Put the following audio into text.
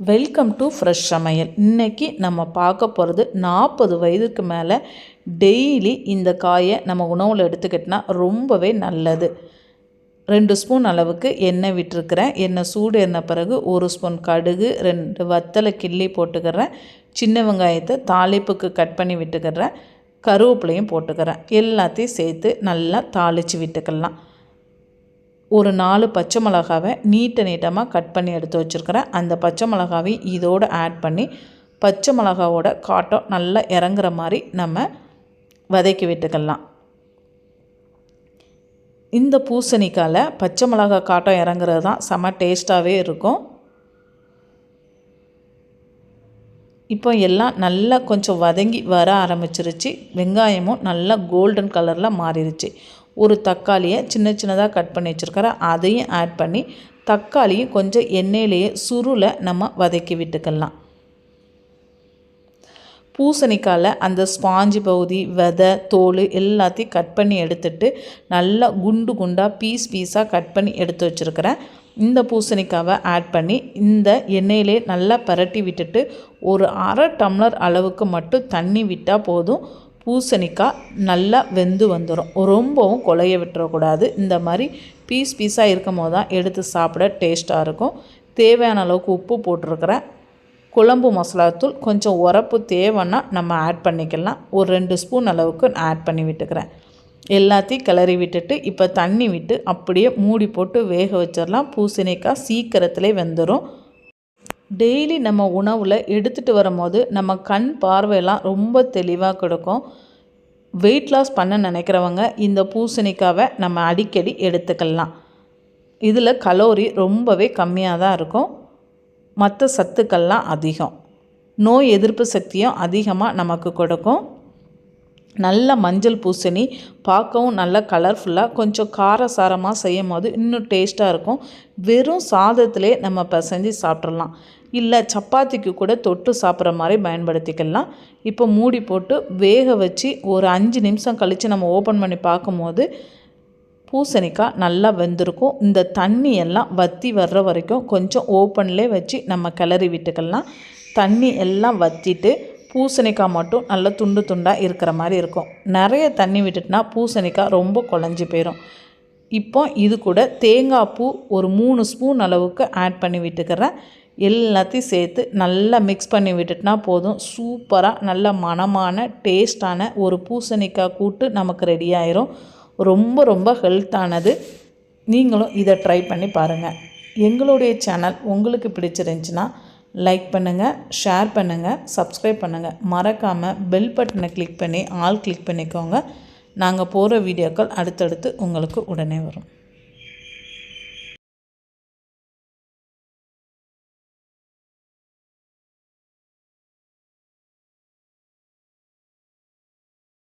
Welcome to fresh சமையல். இன்றைக்கி நம்ம பார்க்க போகிறது நாற்பது வயதுக்கு மேலே டெய்லி இந்த காயை நம்ம உணவில் எடுத்துக்கிட்டோன்னா ரொம்பவே நல்லது. ரெண்டு ஸ்பூன் அளவுக்கு எண்ணெய் விட்டுருக்கிறேன். எண்ணெய் சூடு எண்ண பிறகு ஒரு ஸ்பூன் கடுகு ரெண்டு வத்தலை கிள்ளி போட்டுக்கிறேன். சின்ன வெங்காயத்தை தாளிப்புக்கு கட் பண்ணி விட்டுக்கிறேன். கருவேப்பிலையும் போட்டுக்கிறேன். எல்லாத்தையும் சேர்த்து நல்லா தாளித்து விட்டுக்கலாம். ஒரு நாலு பச்சை மிளகாவை நீட்ட நீட்டமாக கட் பண்ணி எடுத்து வச்சுருக்கிறேன். அந்த பச்சை மிளகாவையும் இதோடு ஆட் பண்ணி பச்சை மிளகாவோட காட்டம் நல்லா இறங்குற மாதிரி நம்ம வதக்கி விட்டுக்கலாம். இந்த பூசணிக்காயில் பச்சை மிளகா காட்டம் இறங்குறது தான் செம டேஸ்ட்டாகவே இருக்கும். இப்போ எல்லாம் நல்லா கொஞ்சம் வதங்கி வர ஆரம்பிச்சிருச்சு. வெங்காயமும் நல்லா கோல்டன் கலரில் மாறிடுச்சு ஒரு தக்காளியை சின்ன சின்னதாக கட் பண்ணி வச்சுருக்கிறேன் அதையும் ஆட் பண்ணி தக்காளியும் கொஞ்சம் எண்ணெயிலேயே சுருளை நம்ம வதக்கி விட்டுக்கலாம். பூசணிக்காயில் அந்த ஸ்பாஞ்சு பகுதி விதை தோல் எல்லாத்தையும் கட் பண்ணி எடுத்துட்டு நல்லா குண்டு குண்டாக பீஸ் பீஸாக கட் பண்ணி எடுத்து வச்சுருக்கிறேன். இந்த பூசணிக்காவை ஆட் பண்ணி இந்த எண்ணெயிலே நல்லா பரட்டி விட்டுட்டு ஒரு அரை டம்ளர் அளவுக்கு மட்டும் தண்ணி விட்டால் போதும். பூசணிக்காய் நல்லா வெந்து வந்துடும் ரொம்பவும் கொலைய விட்டுறக்கூடாது. இந்த மாதிரி பீஸ் பீஸாக இருக்கும் போது தான் எடுத்து சாப்பிட டேஸ்ட்டாக இருக்கும். தேவையான அளவுக்கு உப்பு போட்டிருக்கிறேன். குழம்பு மசாலாத்தூள் கொஞ்சம் உரப்பு தேவைன்னா நம்ம ஆட் பண்ணிக்கலாம். ஒரு ரெண்டு ஸ்பூன் அளவுக்கு ஆட் பண்ணி விட்டுக்கிறேன். எல்லாத்தையும் கிளறி விட்டுட்டு இப்போ தண்ணி விட்டு அப்படியே மூடி போட்டு வேக வச்சிடலாம். பூசணிக்காய் சீக்கிரத்துலேயே வெந்துடும் டெய்லி நம்ம உணவில் எடுத்துகிட்டு வரும்போது நம்ம கண் பார்வையெல்லாம் ரொம்ப தெளிவாக கொடுக்கும். வெயிட் லாஸ் பண்ண நினைக்கிறவங்க இந்த பூசணிக்காவை நம்ம அடிக்கடி எடுத்துக்கலாம். இதில் கலோரி ரொம்பவே கம்மியாக தான் இருக்கும். மற்ற சத்துக்கள்லாம் அதிகம். நோய் எதிர்ப்பு சக்தியும் அதிகமாக நமக்கு கொடுக்கும். நல்ல மஞ்சள் பூசணி பார்க்கவும் நல்ல கலர்ஃபுல்லாக கொஞ்சம் காரசாரமாக செய்யும் போது இன்னும் டேஸ்ட்டாக இருக்கும். வெறும் சாதத்திலே நம்ம பிசைஞ்சு சாப்பிட்றலாம் இல்லை சப்பாத்திக்கு கூட தொட்டு சாப்பிட்ற மாதிரி பயன்படுத்திக்கலாம். இப்போ மூடி போட்டு வேக வச்சு ஒரு அஞ்சு நிமிஷம் கழித்து நம்ம ஓப்பன் பண்ணி பார்க்கும்போது பூசணிக்காய் நல்லா வெந்திருக்கும். இந்த தண்ணி எல்லாம் வற்றி வர்ற வரைக்கும் கொஞ்சம் ஓப்பன்லேயே வச்சு நம்ம கிளறி விட்டுக்கலாம். தண்ணி எல்லாம் வற்றிட்டு பூசணிக்காய் மட்டும் நல்ல துண்டு துண்டாக இருக்கிற மாதிரி இருக்கும். நிறைய தண்ணி விட்டுட்டுனா பூசணிக்காய் ரொம்ப குழஞ்சி போயிடும் இப்போ இது கூட தேங்காய் பூ ஒரு மூணு ஸ்பூன் அளவுக்கு ஆட் பண்ணி விட்டுக்கிறேன். எல்லாத்தையும் சேர்த்து நல்லா மிக்ஸ் பண்ணி விட்டுட்டுனா போதும். சூப்பராக நல்ல மனமான டேஸ்டான ஒரு பூசணிக்காய் கூட்டு நமக்கு ரெடி ஆயிரும். ரொம்ப ரொம்ப ஹெல்த்தானது நீங்களும் இதை ட்ரை பண்ணி பாருங்கள் எங்களுடைய சேனல் உங்களுக்கு பிடிச்சிருந்துச்சின்னா லைக் பண்ணுங்கள் ஷேர் பண்ணுங்கள் சப்ஸ்கிரைப் பண்ணுங்கள் மறக்காமல் பெல் பட்டனை கிளிக் பண்ணி ஆல் கிளிக் பண்ணிக்கோங்க. நாங்கள் போகிற வீடியோக்கள் அடுத்தடுத்து உங்களுக்கு உடனே வரும்.